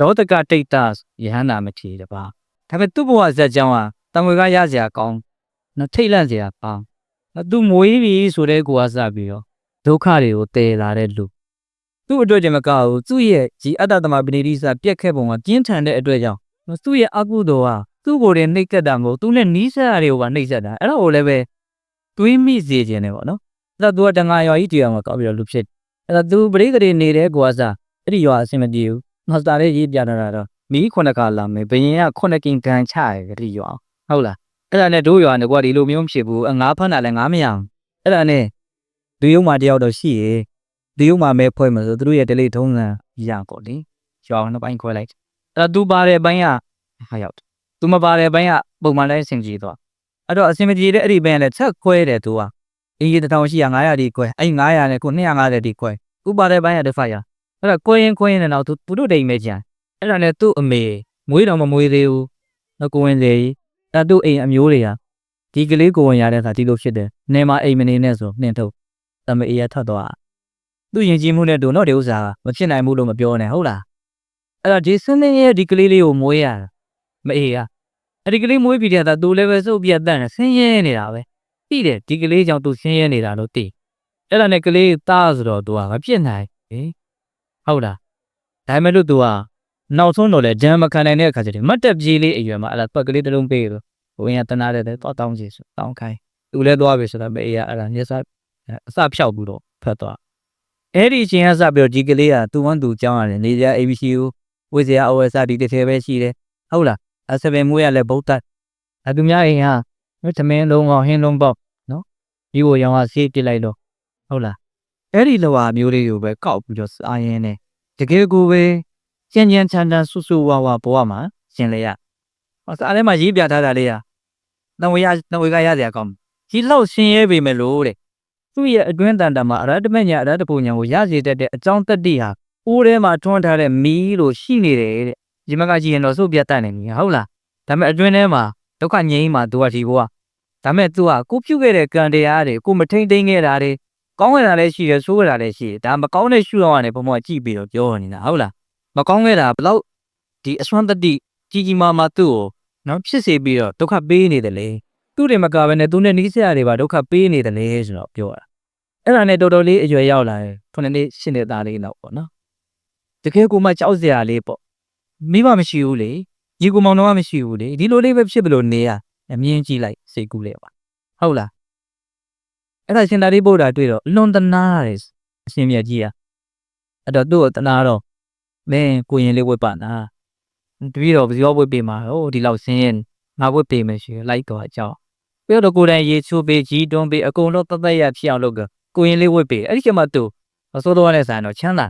လောတကတိတ်တယဟန္တာမထီတပါဒါပေမဲ့သူ့ဘဝဇက်ကြောင်းဟာတံဝေကရစရာကောင်းနော်ထိတ်လန့်စရာကောင်းနော်သူမွေးပြီဆိုတဲ့ကိုကစပြီးတော့ဒုက္ခတွေကိုတည်လာတဲ့လူသူ့အတွက်တည်းမကဘူးသူ့ရဲ့ဒီအတ္တသမပဏိတိစပြက်ခဲ့ပုံကပြင်းထန်တဲ့အတွက်ကြောင့်နော်သူ့ရဲ့အကုသိုလ်ဟာသူ့ကိုယ်တည်းနှိပ်စက်တာမဟုတ်သူနဲ့နီးစပ်ရတွေကိုပါနှိပ်စက်တာအဲ့ဒါကိုလည်းပဲတွေးမိစေခြင်းနဲ့ပေါ့နော်အဲ့ဒါသူကတန်ဃာရွာကြီးတရားမှာကောက်ပြီးတော့လူဖြစ်အဲ့ဒါသူပရိသေနေတဲ့ကိုကစအဲ့ဒီရွာအဆင်မပြေဘူး မစတာလေးရေးပြတာတော့မီးခုနှစ်ခါလာမယ်ဘယင်ကခုနှစ်ကင်ကန်ချရကြတိရွာဟုတ်လားအဲ့ဒါနဲ့တို့ရွာနဲ့ကွာဒီလိုမျိုးမဖြစ်ဘူးအငါးဖတ်တာလည်းငါးမရအောင်အဲ့ဒါနဲ့သူယုံမှာတယောက်တော့ရှိရေသူယုံမှာမဲဖွဲ့မှာဆိုသူတို့ရဲ့ဒလိထုံးစံရပေါ့လေရွာနှစ်ပိုင်းခွဲလိုက်အဲ့ဒါသူပါတဲ့ဘိုင်းကဟာရောက်သူမပါတဲ့ဘိုင်းကပုံမှန်တိုင်းဆင်ကြီးသွားအဲ့တော့အစင်မကြီးတဲ့အဲ့ဒီဘိုင်းကလည်းချက်ခွဲတယ်သူကအင်းကြီးတစ်ထောင်ရှိရ900ဒီခွဲအဲ့900နဲ့ကို250ဒီခွဲသူပါတဲ့ဘိုင်းကတစ်ဖက်ရ အဲ့ဒါကွင်းရင်ကွင်းရင်တော့သူသူတို့တိမ်မဲကြံအဲ့ဒါနဲ့သူ့အမေမွေးတော်မမွေးသေးဘူးနော်ကိုဝင်စေကြီးအဲ့သူ့အိမ်အမျိုးတွေဟာဒီကလေးကိုဝင်ရတဲ့အခါဒီလိုဖြစ်တယ်နေမအိမ်မနေနဲ့ဆိုနှင်ထုတ်တမအေးရထွက်သွားသူယဉ်ကျေးမှုနဲ့တူတော့ဒီဥစ္စာကမဖြစ်နိုင်ဘူးလို့မပြောနဲ့ဟုတ်လားအဲ့ဒါဒီစင်းနေရဲ့ဒီကလေးလေးကိုမွေးရတာမအေးရအဲ့ဒီကလေးမွေးပြီးတဲ့အခါသူလည်းပဲစုပ်ပြတ်တန့်ဆင်းရဲနေတာပဲသိတယ်ဒီကလေးကြောင့်သူဆင်းရဲနေတာလို့သိအဲ့ဒါနဲ့ကလေးသားဆိုတော့သူကမပြစ်နိုင်ဟေး ဟုတ်လားဒါပေမဲ့လို့သူကနောက်ဆုံးတော့လေဂျမ်မခံနိုင်တဲ့အခါကျတော့မတ်တက်ပြေးလေးအရွယ်မှာအဲ့ဒါပတ်ကလေးတစ်လုံးပေးလို့ဘဝင်ကတနာတဲ့တဲ့တော့တောင်းစီဆိုတောင်းခိုင်းသူလည်းသွားပြီဆိုတော့မအေးရအဲ့ဒါညစအစဖြောက်ပြီးတော့ဖတ်သွားအဲ့ဒီအချိန်ကစပြီးတော့ဒီကလေးကသူ့ဝန်သူကြောင်းရတယ်နေကြ ABC ကိုဝေစရာ OS ဒီတစ်ထဲပဲရှိတယ်ဟုတ်လားအစပင်မွေးရလဲဗုဒ္ဓအသူများအိမ်ဟာသမင်းလုံးအောင်ဟင်းလုံးပေါက်နော်ဒီကိုရောင်ကဆေးပစ်လိုက်တော့ဟုတ်လား အဲ့ဒီလောဟာမျိုးလေးကိုပဲကောက်ပြီးတော့စားရင်းနဲ့တကယ်ကိုပဲကျန်ကျန်ချန်ချန်ဆူဆူဝါဝါဘဝမှာရှင်လေရဟောစားထဲမှာရေးပြထားတာလေးဟာနဝေရနဝေကရစရာကောင်းဒီလောက်ရှင်ရဲပေမဲ့လို့တဲ့သူ့ရဲ့အတွင်းတန်တာမှာအရတ္တမညာအရတ္တပူညာကိုရစေတတ်တဲ့အကြောင်းတတ္တိဟာအိုးထဲမှာထွန်းထားတဲ့မီးလို့ရှိနေတယ်တဲ့ဒီမကကြည့်ရင်တော့စုပ်ပြတ်တတ်နေပြီဟုတ်လားဒါပေမဲ့အတွင်းထဲမှာဒုက္ခငြိမ်းမှာသူကဒီဘဝဒါပေမဲ့ तू ကကိုပြုတ်ခဲ့တဲ့ကံတရားတွေကိုမထိန်သိမ်းခဲ့တာတွေ ကောင်းခဲ့တာလည်းရှိတယ်ဆိုးခဲ့တာလည်းရှိတယ်ဒါမကောင်းတဲ့ရှုအောင်ကနေဘုံဘကြည့်ပြီးတော့ပြောနေတာဟုတ်လားမကောင်းခဲ့တာဘလောက်ဒီအစွမ်းတတိကြီးကြီးမားမားသူ့ကိုနော်ဖြစ်စေပြီးတော့ဒုက္ခပေးနေတယ်လေသူ့တွေမကဘဲနဲ့သူနဲ့နီးစရာတွေပါဒုက္ခပေးနေတယ်လေဆိုတော့ပြောတာအဲ့ဒါနဲ့တော်တော်လေးအရွယ်ရောက်လာတယ်ခုနှစ်နှစ်ရှင်းတဲ့သားလေးတော့ပေါ့နော်တကယ်ကိုမှကြောက်စရာလေးပေါ့မိမမရှိဘူးလေညီကူမောင်နှမမရှိဘူးလေဒီလိုလေးပဲဖြစ်ဘလို့နေရအမြင်ကြည့်လိုက်စိတ်ကူးလေပါဟုတ်လား အဲ့ဒါရှင်သာရိပုတ္တရာတွေ့တော့လွန်တနာတယ်အရှင်မြတ်ကြီးอ่ะအဲ့တော့သူ့ကိုတနာတော့မင်းကိုရင်လေးဝတ်ပါနာတပည့်တော်ဘယ်ရောဝတ်ပေးမှာဟိုဒီလောက်ဆင်းရဲငါဝတ်ပေးမယ်ရှိလိုက်တော့အကြောင်းပြီးတော့ကိုယ်တိုင်ရေချိုးပေးကြီးတွန်းပေးအကုန်လုံးတသက်ရဖြစ်အောင်လုပ်ကကိုရင်လေးဝတ်ပေးအဲ့ဒီကျမှသူအစိုးတော်နဲ့ဆိုင်တော့ချမ်းသာ